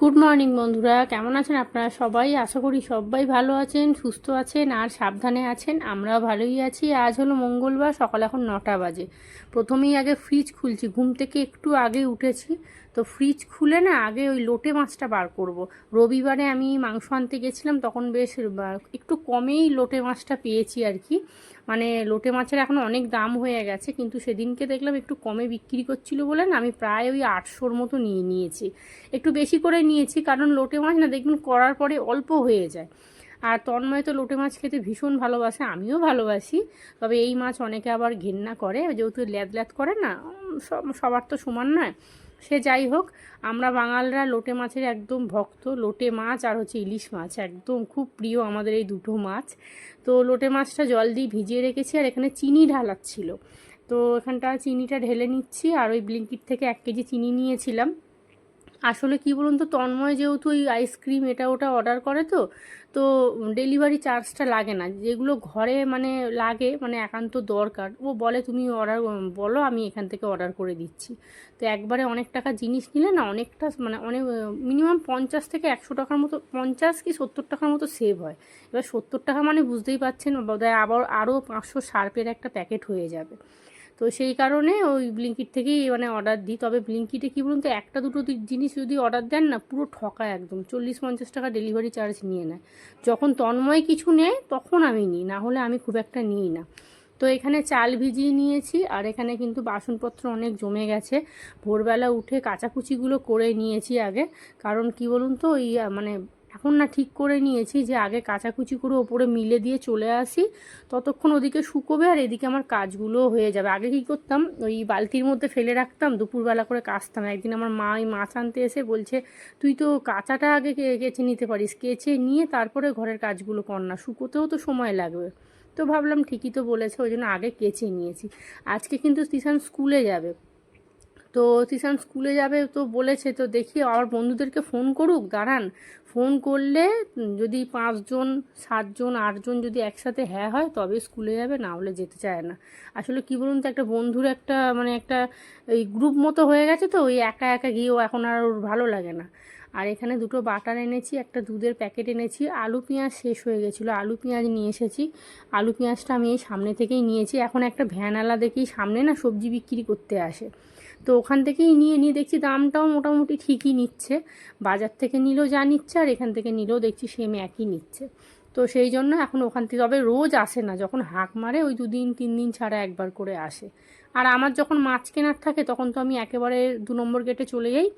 Good morning বন্ধুরা। কেমন আছেন আপনারা সবাই? আশা করি সবাই ভালো আছেন, সুস্থ আছেন, আর সাবধানে আছেন। আমরাও ভালোই আছি। আজ হলো মঙ্গলবার, সকাল এখন নটা বাজে। প্রথমেই আগে ফ্রিজ খুলছি। ঘুম থেকে একটু আগে উঠেছি। তো ফ্রিজ খুলে না আগে ওই লোটে মাছটা বার করব। রবিবারে আমি মাংস আনতে গেছিলাম, তখন বেশ একটু কমেই লোটে মাছটা পেয়েছি আর কি। মানে লোটে মাছের এখন অনেক দাম হয়ে গেছে, কিন্তু সেদিনকে দেখলাম একটু কমে বিক্রি করছিল বলে না, আমি প্রায় ওই আটশোর মতো নিয়ে নিয়েছি। একটু বেশি করে নিয়েছি, কারণ লোটে মাছ না দেখবেন করার পরে অল্প হয়ে যায়। আর তন্ময় তো লোটে মাছ খেতে ভীষণ ভালোবাসে, আমিও ভালোবাসি, তবে এই মাছ অনেকে আবার ঘেন্না করে, যেহেতু ল্যাদ ল্যাদ করে না সবার তো সমান নয়। সে যাই হোক, আমরা বাঙালরা লোটে মাছের একদম ভক্ত। লোটে মাছ আর হচ্ছে ইলিশ মাছ একদম খুব প্রিয় আমাদের এই দুটো মাছ। তো লোটে মাছটা জল দিয়ে ভিজিয়ে রেখেছি আর এখানে চিনি ঢালাচ্ছিল। তো এখানটা চিনিটা ঢেলে নিচ্ছি আর ওই ব্লিঙ্কিট থেকে এক কেজি চিনি নিয়েছিলাম। আসলে কি বলুন তো, তন্ময় যেহেতু ওই আইসক্রিম এটা ওটা অর্ডার করে তো তো ডেলিভারি চার্জটা লাগে না। যেগুলো ঘরে মানে লাগে মানে একান্ত দরকার, ও বলে তুমি অর্ডার বলো আমি এখান থেকে অর্ডার করে দিচ্ছি। তো একবারে অনেক টাকা জিনিস নিলে না অনেকটা মানে অনেক মিনিমাম পঞ্চাশ থেকে একশো টাকার মতো, পঞ্চাশ কি সত্তর টাকার মতো সেভ হয়। এবার সত্তর টাকা মানে বুঝতেই পারছেন, বোধহয় আবার আরও পাঁচশো শার্পের একটা প্যাকেট হয়ে যাবে। তো সেই কারণে ওই ব্লিঙ্কিট থেকেই মানে অর্ডার দিই। তবে ব্লিঙ্কিটে কী বলুন তো, একটা দুটো জিনিস যদি অর্ডার দেন না, পুরো ঠকায় একদম। চল্লিশ পঞ্চাশ টাকা ডেলিভারি চার্জ নিয়ে নেয়। যখন তন্ময় কিছু নেয়, তখন আমি নিই, না হলে আমি খুব একটা নিই না। তো এখানে চাল ভিজিয়ে নিয়েছি, আর এখানে কিন্তু বাসনপত্র অনেক জমে গেছে। ভোরবেলা উঠে কাচাকুচিগুলো করে নিয়েছি আগে। কারণ কি বলুন তো, ওই মানে এখন না ঠিক করে নিয়েছি যে আগে কাচাকুচি করে ওপরে মিলে দিয়ে চলে আসি, ততক্ষণ ওদিকে শুকোবে আর এদিকে আমার কাজগুলোও হয়ে যাবে। আগে কী করতাম, ওই বালতির মধ্যে ফেলে রাখতাম, দুপুরবেলা করে কাচতাম। একদিন আমার মা ওই মাছ আনতে এসে বলছে, তুই তো কাঁচাটা আগে কেচে নিতে পারিস। কেচে নিয়ে তারপরে ঘরের কাজগুলো কর না, শুকোতেও তো সময় লাগবে। তো ভাবলাম ঠিকই তো বলেছে, ওই জন্য আগে কেচে নিয়েছি। আজকে কিন্তু তিশান স্কুলে যাবে। তো তিশান স্কুলে যাবে তো বলেছে, তো দেখি আমার বন্ধুদেরকে ফোন করুক, দাঁড়ান। ফোন করলে যদি পাঁচজন, সাতজন, আটজন যদি একসাথে হ্যাঁ হয়, তবে স্কুলে যাবে, না হলে যেতে চায় না। আসলে কি বলুন তো, একটা বন্ধুর একটা মানে একটা এই গ্রুপ মতো হয়ে গেছে তো, ওই একা একা গিয়েও এখন আর ওর ভালো লাগে না। আর এখানে দুটো বাটার এনেছি, একটা দুধের প্যাকেট এনেছি, আলু পেঁয়াজ শেষ হয়ে গেছিল, আলু পেঁয়াজ নিয়ে এসেছি। আলু পেঁয়াজটা আমি এই সামনে থেকেই নিয়েছি, এখন একটা ভ্যানালা দেখেই সামনে না সবজি বিক্রি করতে আসে। তো ওখান থেকেই নিয়ে নিয়ে দেখছি দামটাও মোটামুটি ঠিকই নিচ্ছে। বাজার থেকে নিলেও যা নিচ্ছে আর এখান থেকে নিলেও দেখছি সেম একই নিচ্ছে। তো সেই জন্য এখন ওখান থেকে, তবে রোজ আসে না, যখন হাঁক মারে ওই দুদিন, তিন দিন ছাড়া একবার করে আসে। আর আমার যখন মাছ কেনার থাকে তখন তো আমি একেবারে দু নম্বর গেটে চলে যাই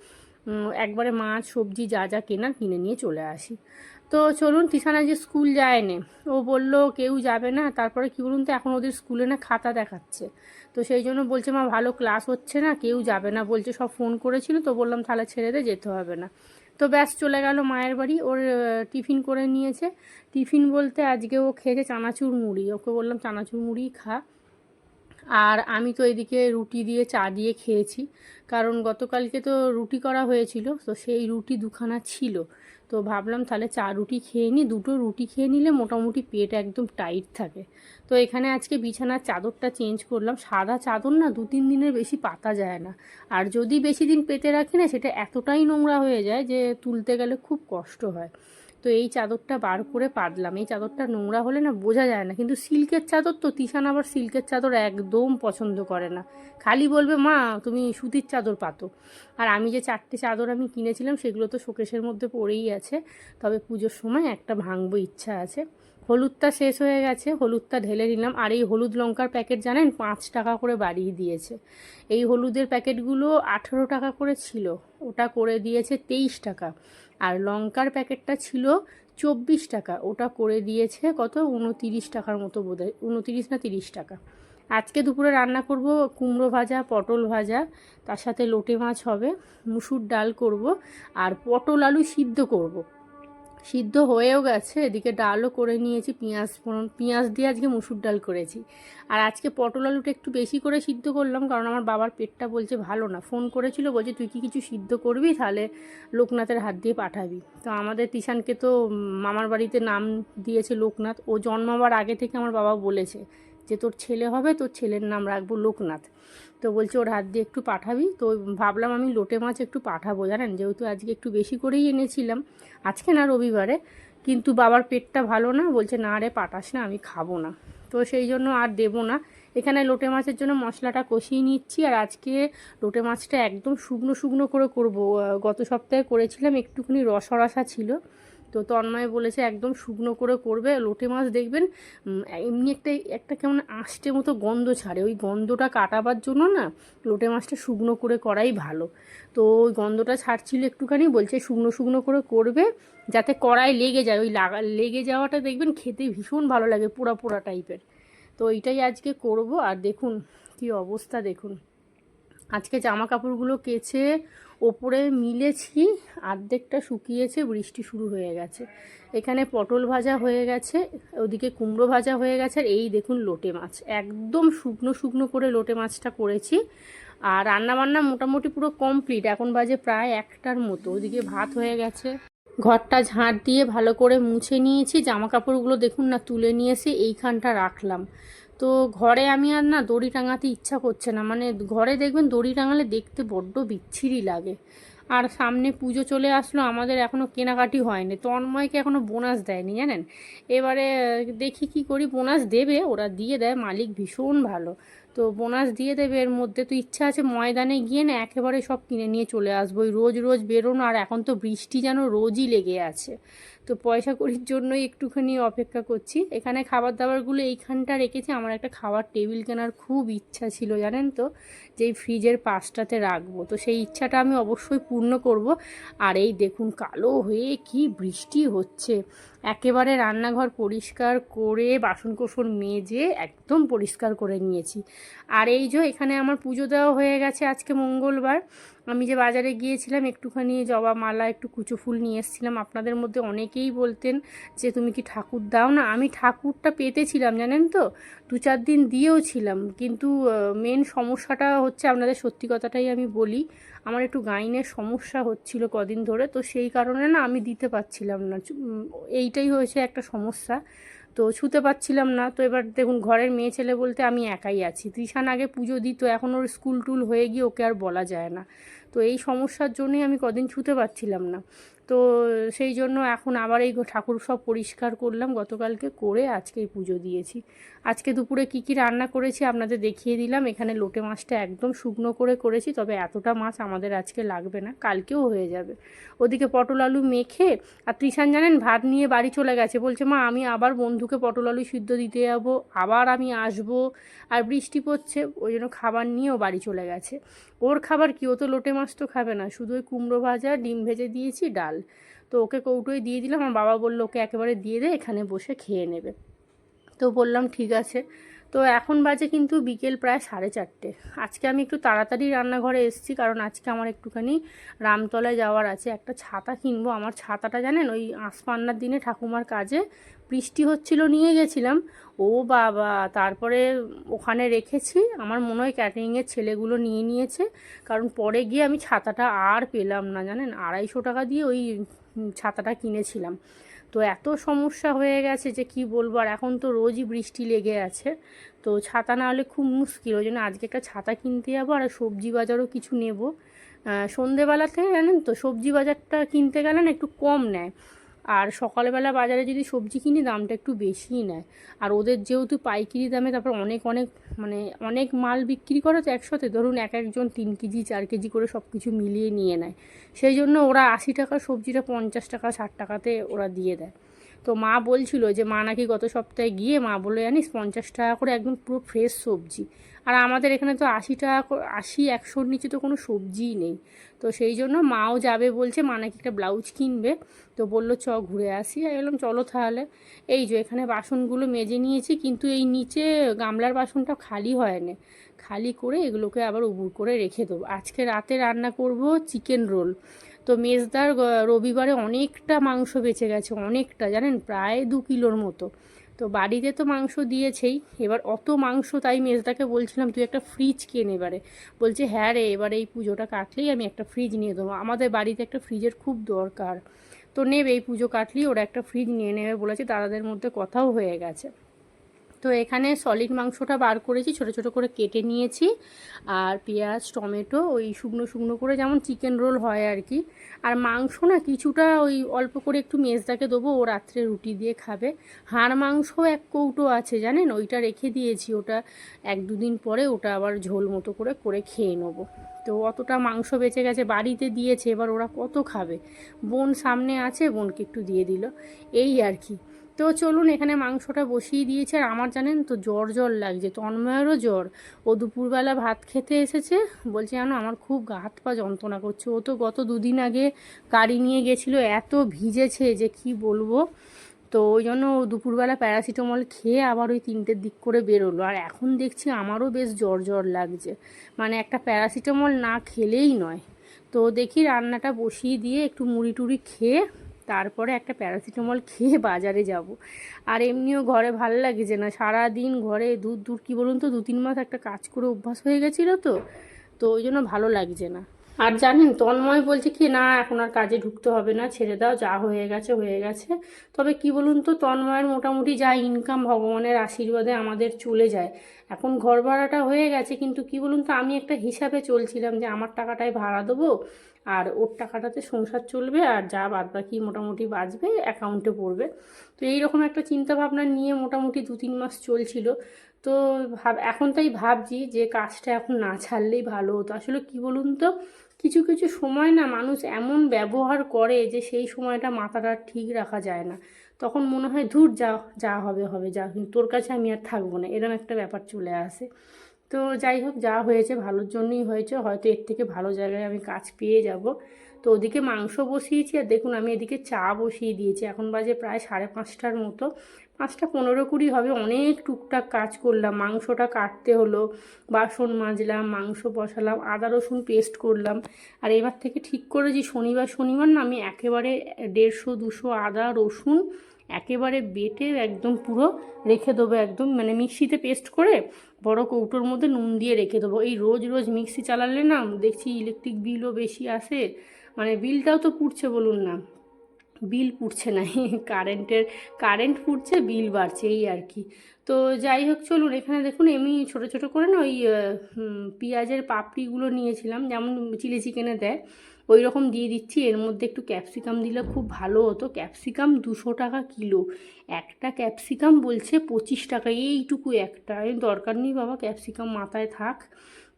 একবারে মাছ, সবজি যা যা কেনার কিনে নিয়ে চলে আসি। তো চলুন তিসানা যে স্কুল যায় নে, ও বলল কেউ যাবে না, তারপরে কি বলুন তো, এখন ওদের স্কুলে না খাতা দেখাচ্ছে। তো সেই জন্য বলছে, মা, ভালো ক্লাস হচ্ছে না, কেউ যাবে না। বলছে, সব ফোন করেছিল তো বললাম, তাহলে ছেড়ে দে, যেতে হবে না। তো ব্যাস, চলে গেল মায়ের বাড়ি। ওর টিফিন করে নিয়েছে। টিফিন বলতে আজকে ও খেয়েছে চানাচুর মুড়ি। ওকে বললাম, চানাচুর মুড়ি খা। আর আমি তো এদিকে রুটি দিয়ে চা দিয়ে খেয়েছি। কারণ গতকালকে তো রুটি করা হয়েছিল, তো সেই রুটি দুখানা ছিল। তো ভাবলাম তাহলে চা রুটি খেয়ে নিই, দুটো রুটি খেয়ে নিলে মোটামুটি পেট একদম টাইট থাকে। তো এখানে আজকে বিছানার চাদরটা চেঞ্জ করলাম। সাদা চাদর না দু তিন দিনের বেশি পাতা যায় না। আর যদি বেশি দিন পেতে রাখি না, সেটা এতটাই নোংরা হয়ে যায় যে তুলতে গেলে খুব কষ্ট হয়। তো এই চাদরটা বার করে পাতলাম। এই চাদরটা নোংরা হলে না বোঝা যায় না। কিন্তু সিল্কের চাদর তো তিশান আবার সিল্কের চাদর একদম পছন্দ করে না। খালি বলবে, মা, তুমি সুতির চাদর পাতো। আর আমি যে চারটে চাদর আমি কিনেছিলাম, সেগুলো তো শোকেশের মধ্যে পড়েই আছে। তবে পুজোর সময় একটা ভাঙবো ইচ্ছা আছে। হলুদটা শেষ হয়ে গেছে, হলুদটা ঢেলে নিলাম। আর এই হলুদ লঙ্কার প্যাকেট জানেন, পাঁচ টাকা করে বাড়িয়ে দিয়েছে। এই হলুদের প্যাকেটগুলো আঠেরো টাকা করে ছিল। ওটা করে দিয়েছে তেইশ টাকা। আর লঙ্কার প্যাকেটটা ছিল চব্বিশ টাকা। ওটা করে দিয়েছে কত? উনতিরিশ টাকার মতো বোধ হয় উনতিরিশ না তিরিশ টাকা। আজকে দুপুরে রান্না করব কুমড়ো ভাজা, পটল ভাজা। তার সাথে লোটে মাছ হবে, মুসুর ডাল করব আর পটল আলু সিদ্ধ করব। সিদ্ধ হয়েও গেছে। এদিকে ডালও করে নিয়েছি, পেঁয়াজ ফোড়ন, পেঁয়াজ দিয়ে আজকে মুসুর ডাল করেছি। আর আজকে পটল আলুটা একটু বেশি করে সিদ্ধ করলাম, কারণ আমার বাবার পেটটা বলছে ভালো না। ফোন করেছিল, বলছে, তুই কি কিছু সিদ্ধ করবি? তাহলে লোকনাথের হাত দিয়ে পাঠাবি। তো আমাদের তিশানকে তো মামার বাড়িতে নাম দিয়েছে লোকনাথ। ও জন্মাবার আগে থেকে আমার বাবা বলেছে। যে তোর ছেলে হবে, তোর ছেলের নাম রাখব লোকনাথ। তো বলছে, ওর হাত দিয়ে একটু পাঠাবি? তো ভাবলাম আমি লোটে মাছ একটু পাঠাবো, জানেন? যেহেতু আজকে একটু বেশি করেই এনেছিলাম, আজকে না রবিবারে, কিন্তু বাবার পেটটা ভালো না, বলছে, না রে, পাঠাস না, আমি খাব না। তো সেই জন্য আর দেবো না। এখানে লোটে মাছের জন্য মশলাটা কষিয়ে নিচ্ছি, আর আজকে লোটে মাছটা একদম শুকনো শুকনো করে করব। গত সপ্তাহে করেছিলাম, একটুখানি রসরসা ছিল। তো তন্ময় বলেছে একদম শুকনো করে করবে, লোটে মাছ দেখবেন এমনি একটা একটা কেমন আষ্টে মতো গন্ধ ছাড়ে। ওই গন্ধটা কাটাবার জন্য না লোটে মাছটা শুকনো করে করাই ভালো। তো ওই গন্ধটা ছাড়ছিল একটুখানি, বলছে শুকনো শুকনো করে করবে, যাতে কড়াই লেগে যায়। ওই লাগা, লেগে যাওয়াটা দেখবেন খেতে ভীষণ ভালো লাগে, পোড়া পোড়া টাইপের। তো এইটাই আজকে করব। আর দেখুন কি অবস্থা, দেখুন। আজকে জামা কাপড়গুলো কেচে ওপরে মিলেছি, আর্ধেকটা শুকিয়েছে, বৃষ্টি শুরু হয়ে গেছে। এখানে পটল ভাজা হয়ে গেছে, ওদিকে কুমড়ো ভাজা হয়ে গেছে, আর এই দেখুন লোটে মাছ। একদম শুকনো শুকনো করে লোটে মাছটা করেছি, আর রান্নাবান্না মোটামুটি পুরো কমপ্লিট। এখন বাজে প্রায় একটার মতো, ওদিকে ভাত হয়ে গেছে। ঘরটা ঝাঁট দিয়ে ভালো করে মুছে নিয়েছি জামা কাপড়গুলো দেখুন না তুলে নিয়ে এসে এইখানটা রাখলাম। তো ঘরে আমি আর না দড়ি টাঙাতে ইচ্ছা করছে না। মানে ঘরে দেখবেন দড়ি টাঙালে দেখতে বড্ড বিচ্ছিরি লাগে। আর সামনে পুজো চলে আসলো, আমাদের এখনও কেনাকাটি হয়নি। তন্ময়কে এখনও বোনাস দেয়নি, জানেন? এবারে দেখি কি করি, বোনাস দেবে, ওরা দিয়ে দেয়, মালিক ভীষণ ভালো। তো বোনাস দিয়ে দেবে, এর মধ্যে তো ইচ্ছা আছে, ময়দানে গিয়ে না একেবারে সব কিনে নিয়ে চলে আসব রোজ রোজ বেরোনো, আর এখন তো বৃষ্টি যেন রোজই লেগে আছে। তো পয়সা করির জন্যই একটুখানি অপেক্ষা করছি। এখানে খাবার দাবারগুলো এইখানটা রেখেছি। আমার একটা খাবার টেবিল কেনার খুব ইচ্ছা ছিল, জানেন তো? যে এই ফ্রিজের পাশটাতে রাখব। তো সেই ইচ্ছাটা আমি অবশ্যই পূর্ণ করব। আর এই দেখুন, কালো হয়ে কি বৃষ্টি হচ্ছে। একেবারে রান্নাঘর পরিষ্কার করে বাসন কোসন মেজে একদম পরিষ্কার করে নিয়েছি। আর এই যে এখানে আমার পুজো দেওয়া হয়ে গেছে আজকে মঙ্গলবার। আমি যে বাজারে গিয়েছিলাম, একটুখানি জবা মালা একটু কুচো ফুল নিয়ে এসেছিলাম। আপনাদের মধ্যে অনেকেই বলতেন যে, তুমি কি ঠাকুর দাও না? আমি ঠাকুরটা পেতেছিলাম, জানেন তো? দু চার দিন দিয়েও ছিলাম কিন্তু মেন সমস্যাটা হচ্ছে আপনাদের সত্যি কথাটাই আমি বলি, আমার একটু গাইনের সমস্যা হচ্ছিল কদিন ধরে। তো সেই কারণে না আমি দিতে পারছিলাম না। এইটাই হয়েছে একটা সমস্যা। তো ছুতে পারছিলাম না। তো এবার দেখুন, ঘরের মেয়ে ছেলে বলতে আমি একাই আছি। তৃষান আগে পুজো দিত, এখন ওর স্কুল টুল হয়ে গিয়ে ওকে আর বলা যায় না। তো এই সমস্যার জন্যই আমি কদিন ছুতে পারছিলাম না। তো সেই জন্য এখন আবার এই ঠাকুর সব পরিষ্কার করলাম। গতকালকে করে আজকে এই পুজো দিয়েছি। আজকে দুপুরে কি কি রান্না করেছি আপনাদের দেখিয়ে দিলাম। এখানে লোটে মাছটা একদম শুকনো করে করেছি, তবে এতটা মাছ আমাদের আজকে লাগবে না, কালকেও হয়ে যাবে। ওদিকে পটল আলু মেখে, আর তৃষান জানেন ভাত নিয়ে বাড়ি চলে গেছে। বলছে, মা, আমি আবার বন্ধুকে পটল আলু সিদ্ধ দিতে যাব, আবার আমি আসব। আর বৃষ্টি পড়ছে, ওই জন্য খাবার নিয়েও বাড়ি চলে গেছে। ওর খাবার কি? ও তো লোটে মাছ তো খাবে না। শুধু ওই কুমড়ো ভাজা, ডিম ভেজে দিয়েছি, ডাল। তো ওকে কৌটোয় দিয়ে দিলাম। আমার বাবা বলল, ওকে একেবারে দিয়ে দে, এখানে বসে খেয়ে নেবে। তো বললাম, ঠিক আছে। তো এখন বাজে কিন্তু বিকেল প্রায় সাড়ে চারটে। আজকে আমি একটু তাড়াতাড়ি রান্নাঘরে এসেছি, কারণ আজকে আমার একটুখানি রামতলায় যাওয়ার আছে। একটা ছাতা কিনবো। আমার ছাতাটা জানেন, ওই আঁশপান্নার দিনে ঠাকুমার কাজে বৃষ্টি হচ্ছিল, নিয়ে গেছিলাম। ও বাবা, তারপরে ওখানে রেখেছি। আমার মনে হয় ক্যাটারিংয়ের ছেলেগুলো নিয়ে নিয়েছে। কারণ পরে গিয়ে আমি ছাতাটা আর পেলাম না, জানেন? আড়াইশো টাকা দিয়ে ওই ছাতাটা কিনেছিলাম। তো এত সমস্যা হয়ে গেছে যে কি বলব? আর এখন তো রোজই বৃষ্টি লেগে আছে। তো ছাতা না হলে খুব মুশকিল। ওই জন্য আজকে একটা ছাতা কিনতে যাব আর সবজি বাজারও কিছু নেব। সন্ধেবেলাতে জানেন তো, সবজি বাজারটা কিনতে গেলে না একটু কম নেয়। আর সকালবেলা বাজারে যদি সবজি কিনি, দামটা একটু বেশিই নেয়। আর ওদের যেহেতু পাইকারি দামে তারপর অনেক অনেক মানে অনেক মাল বিক্রি করে তো একসাথে, ধরুন এক একজন তিন কেজি, চার কেজি করে সব কিছু মিলিয়ে নিয়ে নেয়। সেই জন্য ওরা আশি টাকার সবজিটা পঞ্চাশ টাকা, ষাট টাকাতে ওরা দিয়ে দেয়। তো মা বলছিল যে, মা নাকি গত সপ্তাহে গিয়ে, মা বলে জানিস, পঞ্চাশ টাকা করে একদম পুরো ফ্রেশ সবজি। আর আমাদের এখানে তো আশি টাকা আশি, একশোর নিচে তো কোনো সবজিই নেই। তো সেই জন্য মাও যাবে বলছে, মা নাকি একটা ব্লাউজ কিনবে। তো বলল, চ, ঘুরে আসি। আর এলাম চলো তাহলে। এই যে এখানে বাসনগুলো মেজে নিয়েছি, কিন্তু এই নিচে গামলার বাসনটা খালি হয় না খালি করে এগুলোকে আবার উবুর করে রেখে দেবো। আজকে রাতে রান্না করব চিকেন রোল। তো মেজদার রবিবারে অনেকটা মাংস বেঁচে গেছে, অনেকটা, জানেন? প্রায় দু কিলোর মতো। তো বাড়িতে তো মাংস দিয়েছেই। এবার অত মাংস তাই মেজদাকে বলছিলাম, তুই একটা ফ্রিজ কেন এবারে? বলছে হ্যাঁ রে, এবার এই পুজোটা কাটলেই আমি একটা ফ্রিজ নিয়ে দেবো। আমাদের বাড়িতে একটা ফ্রিজের খুব দরকার। তো নেবে এই পুজো কাটলেই ওরা একটা ফ্রিজ নিয়ে নেবে বলেছে, দাদাদের মধ্যে কথাও হয়ে গেছে। তো এখানে সলিড মাংসটা বার করেছি, ছোট ছোট করে কেটে নিয়েছি। আর পেঁয়াজ, টমেটো, ওই শুকনো শুকনো করে যেমন চিকেন রোল হয় আর কি আর মাংস না কিছুটা ওই অল্প করে একটু মেজদাকে দেবো, ও রাত্রে রুটি দিয়ে খাবে। হাড় মাংস এক কৌটো আছে, জানেন? ওইটা রেখে দিয়েছি, ওটা এক দুদিন পরে ওটা আবার ঝোল মতো করে করে খেয়ে নেব। তো অতটা মাংস বেঁচে গেছে, বাড়িতে দিয়েছে, এবার ওরা কত খাবে? বোন সামনে আছে, বোনকে একটু দিয়ে দিল। এই আর কি তো চলুন এখানে মাংসটা বসিয়ে দিয়েছে, আর আমার জানেন তো জ্বর জ্বর লাগছে তন্ময়েরও জ্বর। ও দুপুরবেলা ভাত খেতে এসেছে, বলছে জানো আমার খুব গা হাত পা যন্ত্রণা করছে। ও তো গত দুদিন আগে গাড়ি নিয়ে গেছিল, এত ভিজেছে যে কি বলব। তো ওই জন্য দুপুরবেলা প্যারাসিটামল খেয়ে আবার ওই তিনটের দিক করে বেরোলো, আর এখন দেখছি আমারও বেশ জ্বর জ্বর লাগছে। মানে একটা প্যারাসিটামল না খেলেই নয়। তো দেখি রান্নাটা বসিয়ে দিয়ে একটু মুড়ি টুড়ি খেয়ে তারপরে একটা প্যারাসিটামল খেয়ে বাজারে যাব। আর এমনিও ঘরে ভালো লাগছে না। সারা দিন ঘরে দূর দূর কী বলুন তো দু তিন মাস একটা কাজ করে অভ্যাস হয়ে গেছিল তো তো ওই জন্য ভালো লাগছে না। আর জানেন, তন্ময় বলছে কি, না, এখন আর কাজে ঢুকতে হবে না, ছেড়ে দাও, যা হয়ে গেছে হয়ে গেছে। তবে কি বলুন তো, তন্ময়ের মোটামুটি যা ইনকাম ভগবানের আশীর্বাদে আমাদের চলে যায়। এখন ঘর ভাড়াটা হয়ে গেছে, কিন্তু কি বলুন তো, আমি একটা হিসাবে চলছিলাম যে আমার টাকাটাই ভাড়া দেবো, আর ওর টাকাটাতে সংসার চলবে, আর যা বাদ বাকি মোটামুটি বাঁচবে অ্যাকাউন্টে পড়বে। তো এইরকম একটা চিন্তা ভাবনা নিয়ে মোটামুটি দু তিন মাস চলছিল। তো ভাব, এখন তাই ভাবছি যে কাজটা এখন না ছাড়লেই ভালো হতো। আসলে কি বলুন তো কিছু কিছু সময় না মানুষ এমন ব্যবহার করে যে সেই সময়টা মাথাটা ঠিক রাখা যায় না। তখন মনে হয়, ধূর, যা যা হবে হবে, যা তোর কাছে আমি আর থাকব না। এরকম একটা ব্যাপার চলে আসে। তো যাই হোক, যা হয়েছে ভালোর জন্যই হয়েছে। হয়তো এর থেকে ভালো জায়গায় আমি কাজ পেয়ে যাব। তো ওদিকে মাংস বসিয়েছি আর দেখুন আমি এদিকে চা বসিয়ে দিয়েছি। এখন বাজে প্রায় সাড়ে পাঁচটার মতো। পাঁচটা পনেরো কুড়ি হবে, অনেক টুকটাক কাজ করলাম। মাংসটা কাটতে হলো, বাসন মাজলাম, মাংস বসালাম, আদা রসুন পেস্ট করলাম। আর এবার থেকে ঠিক করেছি, শনিবার শনিবার না আমি একেবারে দেড়শো, দুশো আদা, রসুন একেবারে বেটে একদম পুরো রেখে দেবো একদম। মানে মিক্সিতে পেস্ট করে বড় কৌটোর মধ্যে নুন দিয়ে রেখে দেবো। এই রোজ রোজ মিক্সি চালালে না দেখছি ইলেকট্রিক বিলও বেশি আসে। মানে বিলটাও তো পুড়ছে বলুন না। বিল পুড়ছে না কারেন্টের, কারেন্ট পুড়ছে, বিল বাড়ছে, এই আর কি। তো যাই হোক, চলুন, এখানে দেখুন, এমনি ছোট ছোট করে না ওই পেঁয়াজের পাপড়িগুলো নিয়েছিলাম। যেমন চিলি চিকেনে দেয়, ওই রকম দিয়ে দিচ্ছি। এর মধ্যে একটু ক্যাপসিকাম দিলে খুব ভালো হতো। ক্যাপসিকাম দুশো টাকা কিলো। একটা ক্যাপসিকাম বলছে পঁচিশ টাকা। এইটুকু একটা। দরকার নেই বাবা, ক্যাপসিকাম মাথায় থাক।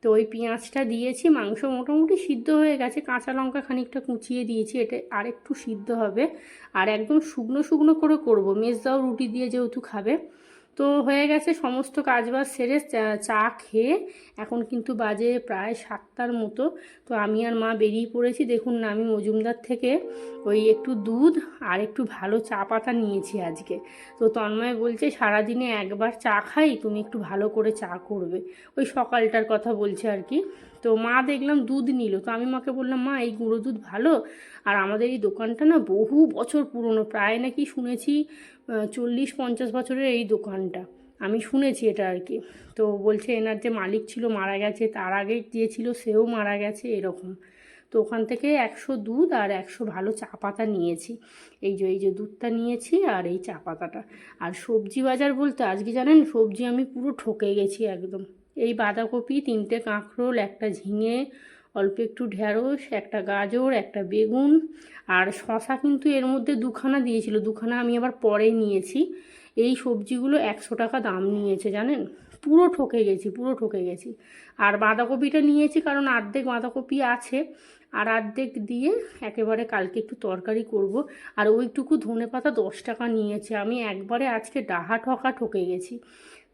তো ওই পেঁয়াজটা দিয়েছি, মাংস মোটামুটি সিদ্ধ হয়ে গেছে। কাঁচা লঙ্কা খানিকটা কুচিয়ে দিয়েছি, এটা আর একটু সিদ্ধ হবে। আর একদম শুকনো শুকনো করে করব। মেজদাও রুটি দিয়ে যেহেতু খাবে। তো হয়ে গেছে সমস্ত কাজবাজ সেরে চা খেয়ে এখন কিন্তু বাজে প্রায় সাতটার মতো। তো আমি আর মা বেরিয়ে পড়েছি। দেখুন না, আমি মজুমদার থেকে ওই একটু দুধ আর একটু ভালো চা পাতা নিয়েছি আজকে। তো তন্ময় বলছে, সারাদিনে একবার চা খাই, তুমি একটু ভালো করে চা করবে। ওই সকালটার কথা বলছে আর কি। তো মা দেখলাম দুধ নিল। তো আমি মাকে বললাম, মা, এই গুঁড়ো দুধ ভালো? আর আমাদের এই দোকানটা না বহু বছর পুরনো, প্রায় নাকি শুনেছি চল্লিশ পঞ্চাশ বছরের এই দোকানটা। আমি শুনেছি এটা আর কি। তো বলছে এনার যে মালিক ছিল মারা গেছে, তার আগে যে ছিল সেও মারা গেছে এরকম। তো ওখান থেকে একশো দুধ আর একশো ভালো চা পাতা নিয়েছি। এই যে এই যে দুধটা নিয়েছি আর এই চা পাতাটা। আর সবজি বাজার বলতে আজকে জানেন, সবজি আমি পুরো ঠকে গেছি একদম। এই বাঁধাকপি, তিনটে কাঁকরোল, একটা ঝিঙে অল্প একটু ঢ্যাঁড়স একটা গাজর, একটা বেগুন আর শশা কিন্তু এর মধ্যে দুখানা দিয়েছিল। দুখানা আমি আবার পরে নিয়েছি। এই সবজিগুলো একশো টাকা দাম নিয়েছে, জানেন? পুরো ঠকে গেছি, পুরো ঠকে গেছি। আর বাঁধাকপিটা নিয়েছি কারণ অর্ধেক বাঁধাকপি আছে আর অর্ধেক দিয়ে একেবারে কালকে একটু তরকারি করব। আর ওইটুকু ধনে পাতা দশ টাকা নিয়েছে। আমি একবারে আজকে ডাহা ঠকা ঠকে গেছি।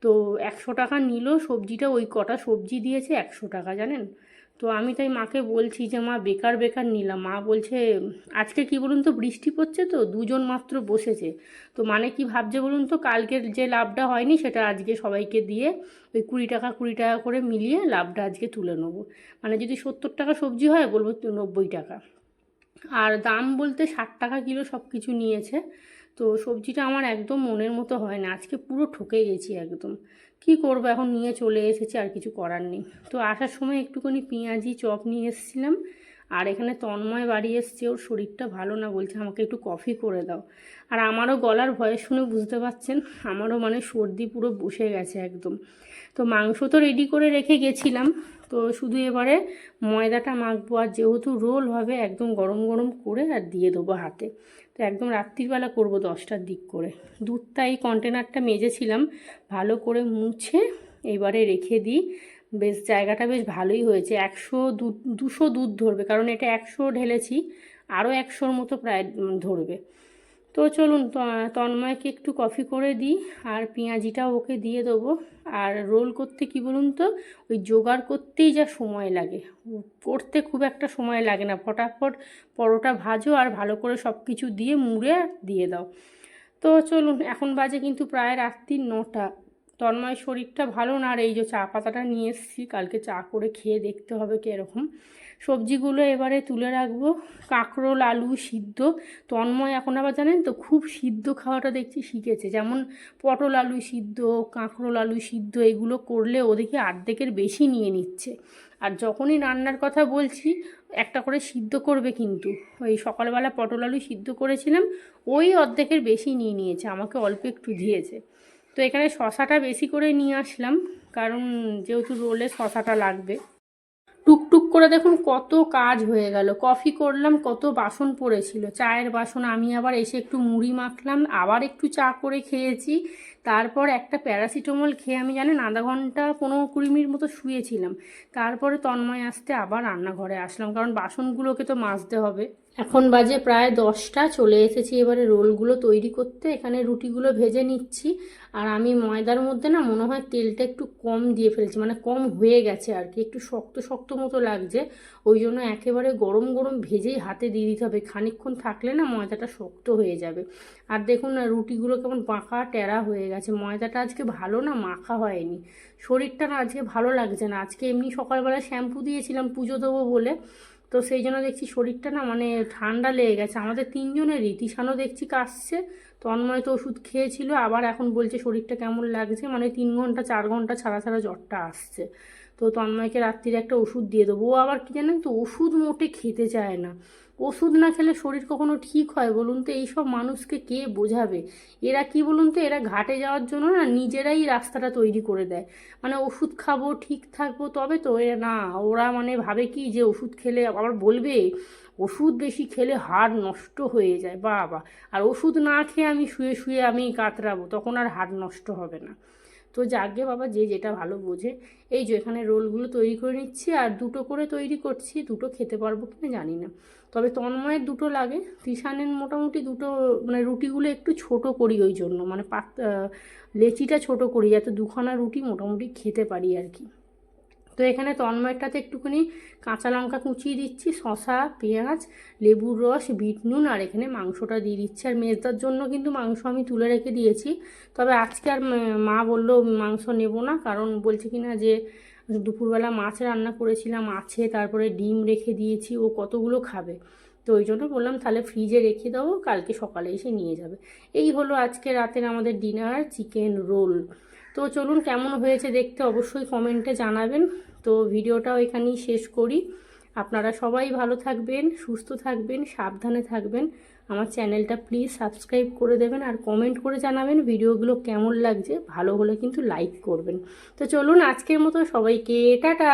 তো একশো টাকা নিল, সবজিটা ওই কটা সবজি দিয়েছে একশো টাকা, জানেন? তো আমি তাই মাকে বলছি যে, মা, বেকার বেকার নিলাম। মা বলছে, আজকে কি বলুন তো, বৃষ্টি পড়ছে তো? দুজন মাত্র বসেছে। তো মানে কি ভাবছে বলুন তো, কালকের যে লাভটা হয়নি, সেটা আজকে সবাইকে দিয়ে ওই কুড়ি টাকা কুড়ি টাকা করে মিলিয়ে লাভটা আজকে তুলে নেব। মানে যদি সত্তর টাকা সবজি হয়, বলব নব্বই টাকা। আর দাম বলতে ষাট টাকা কিলো সব কিছু নিয়েছে। তো সবজিটা আমার একদম মনের মতো হয় না। আজকে পুরো ঠকে গেছি একদম। কি করব? এখন নিয়ে চলে এসেছি, আর কিছু করার নেই। তো আসার সময় একটুখানি পেঁয়াজি চপ নিয়ে এসেছিলাম, আর এখানে তন্ময় বাড়ি এসছে, ওর শরীরটা ভালো না, বলছে আমাকে একটু কফি করে দাও। আর আমারও গলার ভয়ে শুনে বুঝতে পারছেন, আমারও মানে সর্দি পুরো বসে গেছে একদম। তো মাংস তো রেডি করে রেখে গেছিলাম, তো শুধু এবারে ময়দাটা মাখবো, আর যেহেতু রোল হবে, একদম গরম গরম করে আর দিয়ে দেবো হাতে। তো একদম রাত্রিবেলা করব দশটার দিক করে। দুধটা এই কন্টেনারটা মেজেছিলাম, ভালো করে মুছে এবারে রেখে দিই। বেশ, জায়গাটা বেশ ভালোই হয়েছে। একশো দুধ দুশো দুধ ধরবে, কারণ এটা একশো ঢেলেছি আরও একশোর মতো প্রায় ধরবে। তো চলুন তন্ময়কে একটু কফি করে দিই, আর পেঁয়াজিটাও ওকে দিয়ে দেবো। আর রোল করতে কি বলুন তো, ওই জোগাড় করতেই যা সময় লাগে। করতে খুব একটা সময় লাগে না। ফটাফট পরোটা ভাজো আর ভালো করে সব কিছু দিয়ে মুড়ে দিয়ে দাও। তো চলুন, এখন বাজে কিন্তু প্রায় রাত্রি নটা। তন্ময় শরীরটা ভালো না আর এই যে চা পাতাটা নিয়ে এসেছি, কালকে চা করে খেয়ে দেখতে হবে কীরকম। সবজিগুলো এবারে তুলে রাখব। কাঁকরোল, আলু সিদ্ধ, তন্ময় এখন আবার জানেন তো খুব সিদ্ধ খাওয়াটা দেখছি শিখেছে। যেমন পটল আলু সিদ্ধ, কাঁকরোল আলু সিদ্ধ, এগুলো করলে ওদেরকে দেখি অর্ধেকের বেশি নিয়ে নিচ্ছে। আর যখনই রান্নার কথা বলছি, একটা করে সিদ্ধ করবে কিন্তু। ওই সকালবেলা পটল আলু সিদ্ধ করেছিলাম, ওই অর্ধেকের বেশি নিয়ে নিয়েছে, আমাকে অল্প একটু দিয়েছে। তো এখানে শশাটা বেশি করে নিয়ে আসলাম, কারণ যেহেতু রোলে শশাটা লাগবে। টুকটুক করে দেখুন কত কাজ হয়ে গেল। কফি করলাম, কত বাসন পড়েছিল। চায়ের বাসন আমি আবার এসে একটু মুড়ি মাখলাম, আবার একটু চা করে খেয়েছি। তারপর একটা প্যারাসিটামল খেয়ে আমি জানেন আধা ঘণ্টা, পনেরো কুড়ি মিনিট মতো শুয়েছিলাম। তারপরে তন্ময় আসতে আবার রান্নাঘরে আসলাম, কারণ বাসনগুলোকে তো মাজতে হবে। এখন বাজে প্রায় দশটা, চলে এসেছি এবারে রোলগুলো তৈরি করতে। এখানে রুটিগুলো ভেজে নিচ্ছি। আর আমি ময়দার মধ্যে না মনে হয় তেলটা একটু কম দিয়ে ফেলছি মানে কম হয়ে গেছে আর কি, একটু শক্ত শক্ত মতো লাগছে। ওই জন্য একেবারে গরম গরম ভেজেই হাতে দিয়ে দিতে হবে। খানিকক্ষণ থাকলে না ময়দাটা শক্ত হয়ে যাবে। আর দেখুন না, রুটিগুলো কেমন বাঁকা টেরা হয়ে গেছে। ময়দাটা আজকে ভালো না মাখা হয়নি। শরীরটা না আজকে ভালো লাগছে না। আজকে এমনি সকালবেলা শ্যাম্পু দিয়েছিলাম, পুজো দেবো বলে। তো সেই জন্য দেখছি শরীরটা না মানে ঠান্ডা লেগে গেছে। আমাদের তিনজনেরই, তিশানও দেখছি কাশছে, তন্ময় তো ওষুধ খেয়েছিল, আবার এখন বলছে শরীরটা কেমন লাগছে? মানে তিন ঘণ্টা, চার ঘণ্টা ছাড়া ছাড়া জ্বরটা আসছে। তো তন্ময়কে রাত্রির একটা ওষুধ দিয়ে দেবো। ও আবার কি জানেন তো, ওষুধ মোটে খেতে চায় না। ওষুধ না খেলে শরীর কখনো ঠিক হয় বলুন তো? এইসব মানুষকে কে বোঝাবে? এরা কি বলুন তো? এরা ঘাটে যাওয়ার জন্য না নিজেরাই রাস্তাটা তৈরি করে দেয়। মানে ওষুধ খাব, ঠিক থাকব তবে তো এরা না, ওরা মানে ভাবে কি যে ওষুধ খেলে আবার বলবে, ওষুধ বেশি খেলে হাড় নষ্ট হয়ে যায়। বাবা আর ওষুধ না খেয়ে আমি শুয়ে শুয়ে আমি কাতরাবো, তখন আর হাড় নষ্ট হবে না। তো যাকে বাবা যে যেটা ভালো বোঝে। এই যে এখানে রোলগুলো তৈরি করে নিচ্ছি আর দুটো করে তৈরি করছি, দুটো খেতে পারব কিনা জানি না। তবে তন্ময়ের দুটো লাগে, তিশানের মোটামুটি দুটো মানে রুটিগুলো একটু ছোট করি ওই জন্য মানে পাত লেচিটা ছোট করি যাতে দুখানা রুটি মোটামুটি খেতে পারি আর কি। তো এখানে তন্ময়টাতে একটুখানি কাঁচা লঙ্কা কুচিয়ে দিচ্ছি শশা পেঁয়াজ, লেবুর রস, বিট নুন, আর এখানে মাংসটা দিয়ে দিচ্ছি। আর মেজদার জন্য কিন্তু মাংস আমি তুলে রেখে দিয়েছি। তবে আজকে আর মা বলল মাংস নেব না, কারণ বলছে কি না যে দুপুরবেলা মাছ রান্না করেছিলাম, আছে, তারপরে ডিম রেখে দিয়েছি, ও কতগুলো খাবে। তো ওই জন্য বললাম তাহলে ফ্রিজে রেখে দাও কালকে সকালে এসে নিয়ে যাবে। এই হলো আজকে রাতের আমাদের ডিনার, চিকেন রোল। তো চলুন কেমন হয়েছে দেখতে অবশ্যই কমেন্টে জানাবেন। তো ভিডিওটাও এখানেই শেষ করি। আপনারা সবাই ভালো থাকবেন, সুস্থ থাকবেন, সাবধানে থাকবেন। আমার চ্যানেলটা প্লিজ সাবস্ক্রাইব করে দেবেন আর কমেন্ট করে জানাবেন ভিডিওগুলো কেমন লাগছে। ভালো হলে কিন্তু লাইক করবেন। তো চলুন আজকের মতো সবাইকে টাটা!